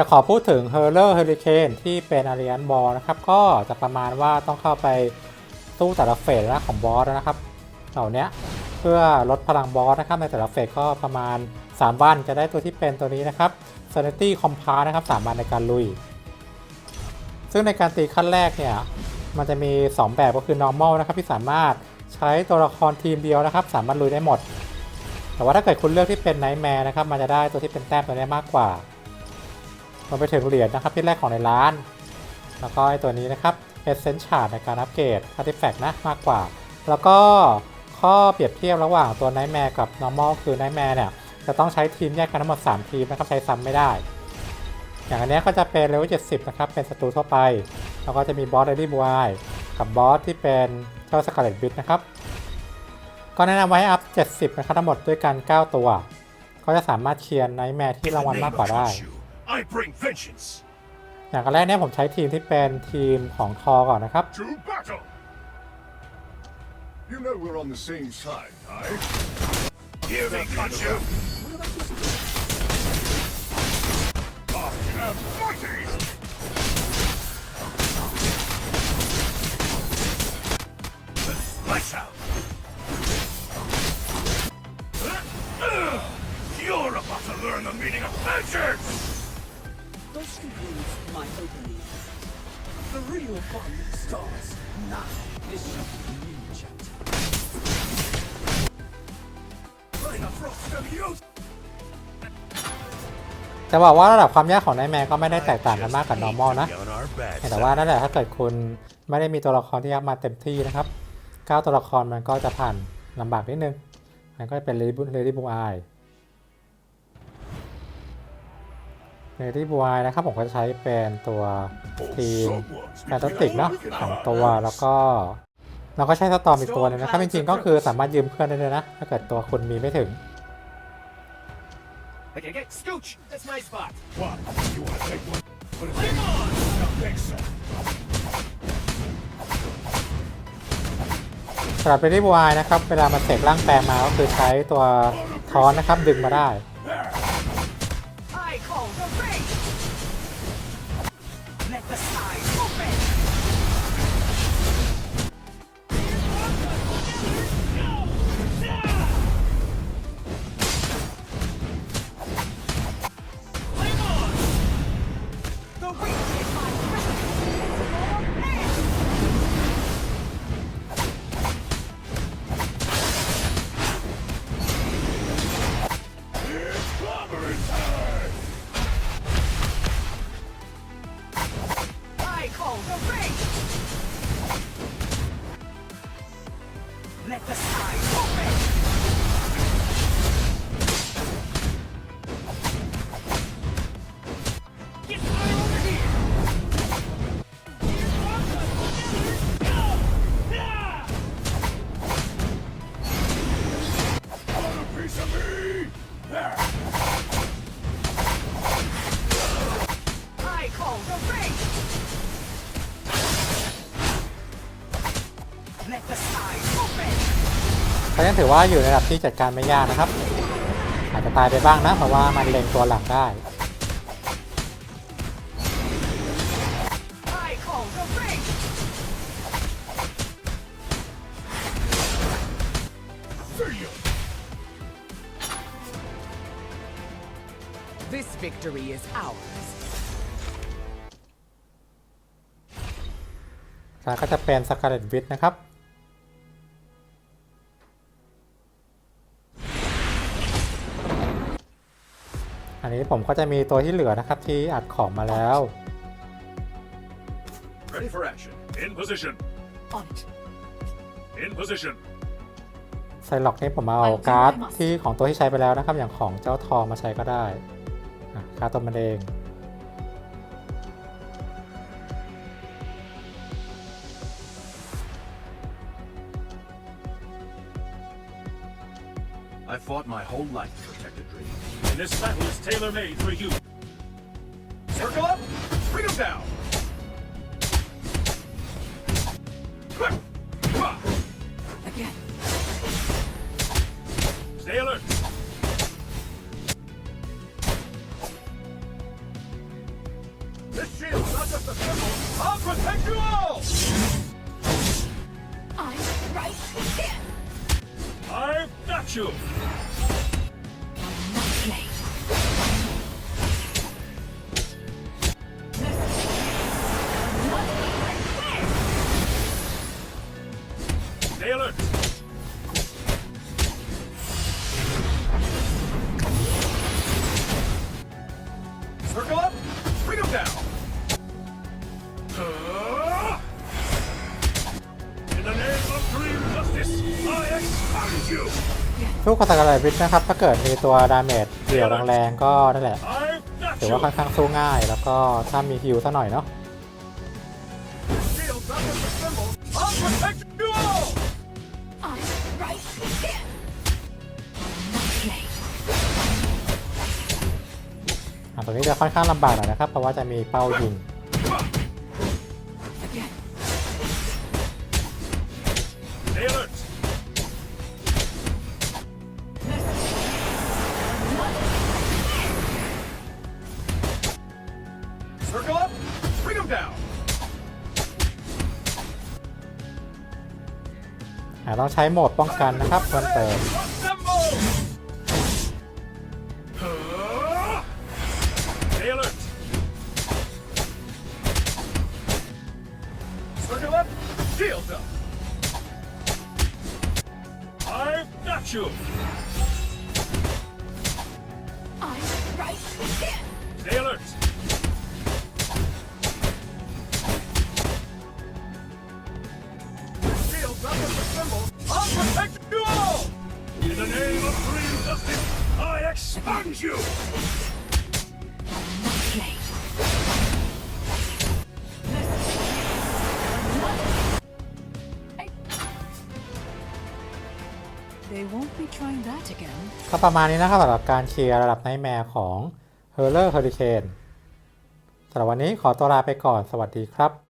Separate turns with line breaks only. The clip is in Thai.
จะขอพูดถึง h u r l e r Hurricane ที่เป็น a r i a n Ball นะครับ ก็จะประมาณว่าต้องเข้าไปสู้แต่ละเฟสนะของบอสนะครับเหล่านี้เพื่อลดพลังบอสนะครับในแต่ละเฟสก็ประมาณ 3 วันจะได้ตัวที่เป็นตัวนี้นะครับ Sanity Compass นะครับ 3 วันในการลุย ซึ่งในการตีขั้นแรกเนี่ย มันจะมี 2 แบบก็คือ normal นะครับ ที่สามารถใช้ตัวละครทีมเดียวนะครับ สามารถลุยได้หมด แต่ว่าถ้าเกิดคุณเลือกที่เป็น Nightmare นะครับ มันจะได้ตัวที่เป็นแต้มตัวนี้มากกว่า เราไปถึงเหรียญนะครับที่แรกของในร้าน แล้วก็ไอตัวนี้นะครับ Essence Shard ในการอัปเกรด Artifact นะมากกว่า แล้วก็ข้อเปรียบเทียบระหว่างตัว Nightmare กับ Normal คือ Nightmare เนี่ยจะต้องใช้ทีมแยกกันทั้งหมด 3 ทีมนะครับใช้ซ้ำไม่ได้ อย่างอันนี้ก็จะเป็นเลเวล70 นะครับ เป็นศัตรูทั่วไป แล้วก็จะมีบอสเ a ดี้บวยกับบอสที่เป็นเจ้าสกาเลตบิทนะครับ ก็แนะนำไว้อัพ 70 นะครับทั้งหมดด้วยกัน 9 ตัว ก็จะสามารถเคลียร์ไนท์แมร์ที่รางวัลมากกว่าได้
I bring vengeance
อย่างแรกเนี่ยผมใช้ทีมที่เป็นทีมของทอก่อนนะครับ
to battle.
You know we're on the same side, aye?
Here they got you. Off and fighting. Lights out. You're about to learn the meaning of vengeance.
Those concludes my opening. The real fun starts now. This is a new chapter.
Running a frost of youth.
จะบอกว่าระดับความยากของไนแมร์ก็ไม่ได้แตกต่างกันมากกับ normal นะ แต่ว่านั่นแหละถ้าเกิดคุณไม่ได้มีตัวละครที่ยับมาเต็มที่นะครับ9ตัวละครมันก็จะผ่านลำบากนิดนึงมันก็จะเป็น Lady Blue Eye Lady Blue Eye นะครับผมก็จะใช้เป็นตัวทีมแฟนตาติกเนาะสองตัวแล้วก็เราก็ใช้สตอมอีกตัวหนึงนะครับจริงๆก็คือสามารถยืมเพื่อนได้เลยนะ ถ้าเกิดตัวคุณมีไม่ถึง
Okay, get Scooch! That's my spot. What? You want to take one? Put it on! Don't think so.
สำหรับ Lady Blue Eye นะครับ เวลามันเสกร่างแปลงมาก็คือใช้ตัวทอนนะครับดึงมาได้
I call the race. Let the skies open.
ก็ยังถือว่าอยู่ในระดับที่จัดการไม่ยากนะครับ อาจจะตายไปบ้างนะ เพราะว่ามันเล็งตัวหลังได้
This victory is ours.
แล้วก็จะเป็นสกาเลตวิทนะครับ อันนี้ผมก็จะมีตัวที่เหลือนะครับที่อัดของมาแล้ว
Ready for action. In position.
On it.
In position.
ไซล็อกนี่ผมเอาการ์ดที่ของตัวที่ใช้ไปแล้วนะครับ อย่างของเจ้าทองมาใช้ก็ได้ อะการ์ดตัวมันเอง
shield's not just a symbol. I'll protect you all!
I'm right here.
I've got you! Stay alert! Circle up! Bring him down!
สู้กับสกาเลตวิทนะครับ ถ้าเกิดมีตัวดาเมจเดี่ยวแรงๆก็นั่นแหละถือว่าค่อนข้างสู้ง่าย แล้วก็ถ้ามีฮิวซะหน่อยเนาะอะตรงนี้จะค่อนข้างลำบากหน่อยนะครับ เพราะว่าจะมีเป้ายิง ต้องใช้โหมดป้องกันนะครับเพิ่มเติม
Assemble! Stay alert! Not just a symbol. I'll protect you all! In the name of dream justice, I expunge you!
Play. They won't be trying that again.
ก็ประมาณนี้นะครับสำหรับการเคลียร์ระดับไนท์แมร์ของ h u r l e r Hurricane สำหรับวันนี้ขอตัวลาไปก่อนสวัสดีครับ